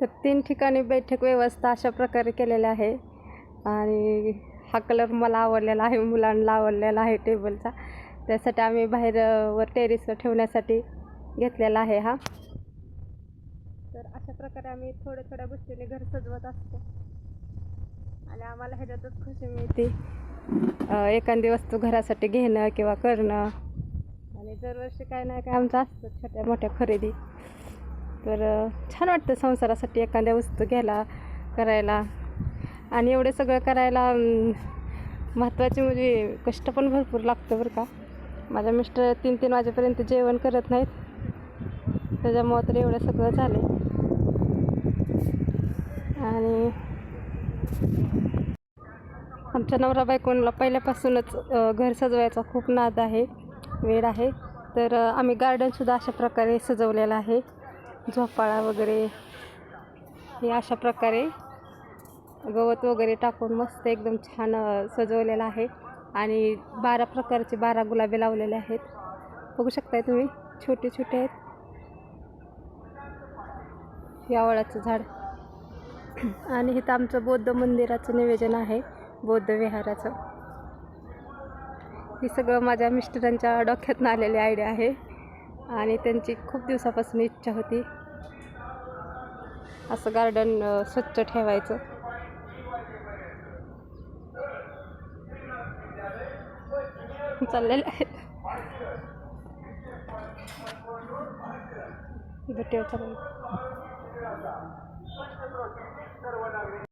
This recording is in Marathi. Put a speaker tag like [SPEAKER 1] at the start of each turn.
[SPEAKER 1] तर तीन ठिकाणी बैठक व्यवस्था अशा प्रकारे केलेल्या आहे. आणि हा कलर मला आवडलेला आहे मुलांना आवडलेला आहे टेबलचा त्यासाठी आम्ही बाहेर अ, वर ठेवण्यासाठी घेतलेला आहे हा. तर अशा प्रकारे आम्ही थोड्या थोड्या गोष्टीने घर सजवत असतो. आणि आम्हाला ह्याच्यातच खुशी मिळते. एखादी वस्तू घरासाठी घेणं किंवा करणं. आणि दरवर्षी काय नाही काय आमचं असतं छोट्या मोठ्या खरेदी. तर छान वाटतं संसारासाठी एखाद्या वस्तू घ्यायला करायला. आणि एवढे सगळं करायला महत्त्वाचे म्हणजे कष्ट पण भरपूर लागतं बरं का. माझ्या मिस्टर तीन तीन वाजेपर्यंत जेवण करत नाहीत. त्याच्यामुळं तर एवढं सगळं झालं आणि आमच्या नवरा बायकोनला पहिल्यापासूनच घर सजवायचा खूप नाद आहे वेळ आहे. तर आम्ही गार्डनसुद्धा अशा प्रकारे सजवलेलं आहे. झोपाळा वगैरे. हे अशा प्रकारे गवत वगैरे टाकून मस्त एकदम छान सजवलेलं आहे. आणि बारा प्रकारचे बारा गुलाबे लावलेले आहेत. बघू शकताय तुम्ही छोटे छोटे आहेत. यावळाचं झाड. आणि इथं आमचं बौद्ध मंदिराचं नियोजन आहे बौद्ध विहाराचं. हे सगळं माझ्या मिस्टरांच्या डोक्यातून आलेली आयडिया आहे. आणि त्यांची खूप दिवसापासून इच्छा होती. असं गार्डन स्वच्छ ठेवायचं. चाललेलं आहे. भेटेल चालेल